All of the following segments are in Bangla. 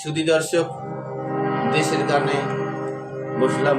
সুধী দর্শক দেশের গানে বসলাম।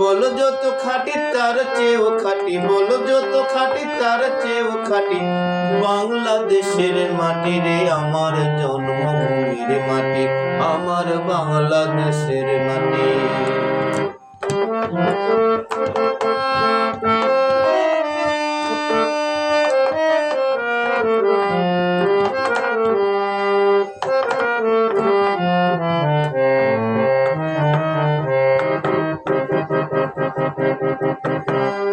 বলো যত খাটি তার চেয়েও খাটি, বলো যত খাটি তার চেয়েও খাটি। বাংলাদেশের মাটি রে, আমার জন্মভূমির মাটি, আমার বাংলাদেশের মাটি।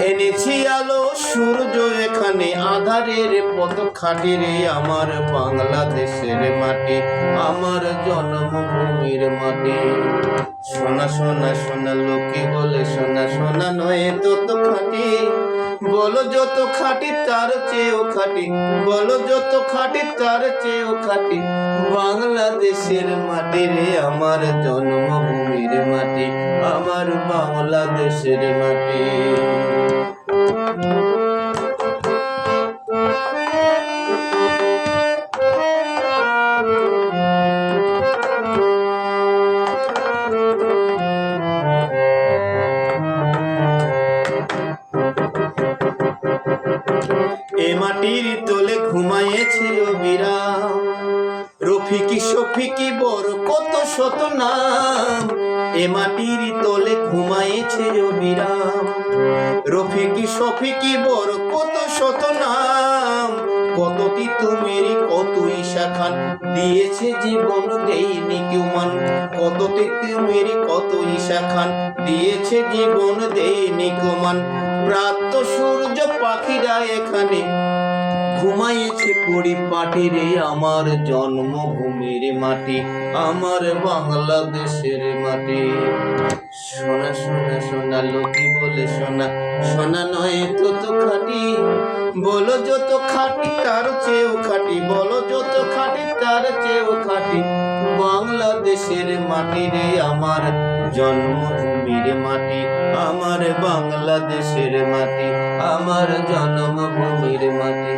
এনেছি আলো, সূর্য এখানে, আধারের পথ খাটি রে আমার বাংলাদেশের মাটি, আমার জন্মভূমির মাটি। সোনা সোনা সোনা লোকে বলে সোনা সোনা নয় তত খাটি। বলো যত খাটি, তার চেয়েও খাটি। বলো যত খাটি, তার চেয়েও খাটি। বাংলাদেশের মাটি রে, আমার জন্মভূমির মাটি, আমার বাংলাদেশের মাটি। মাটির তোলে ঘুমাইয়েছে বিরাম। রফিকি সফিকি বড় কত শত নাম। এ মাটির তোলে ঘুমাইয়েছে বিরাম রফিকি সফিকি বড় কত শত নাম। কত তিতুমির কত ঈশা খান দিয়েছে জীবন দেয়নি কেউ মান কত তিতুমির কত ঈশা খান দিয়েছে জীবন দেয়নি কেউ মান প্রাপ্ত সূর্য পাখিরা এখানে ঘুমাইয়েছে পরিপাটি রে আমার জন্মভূমির মাটি, আমার বাংলাদেশের মাটি। সোনা সোনা সোনা, লোকে বলে সোনা সোনা নয় তো তো খাটি। বলো যত খাটি তার চেয়েও খাটি, বলো যত খাটি তার চেয়েও খাটি। বাংলাদেশের মাটি রে আমার জন্মভূমির মাটি, আমার বাংলাদেশের মাটি, আমার জন্মভূমির মাটি।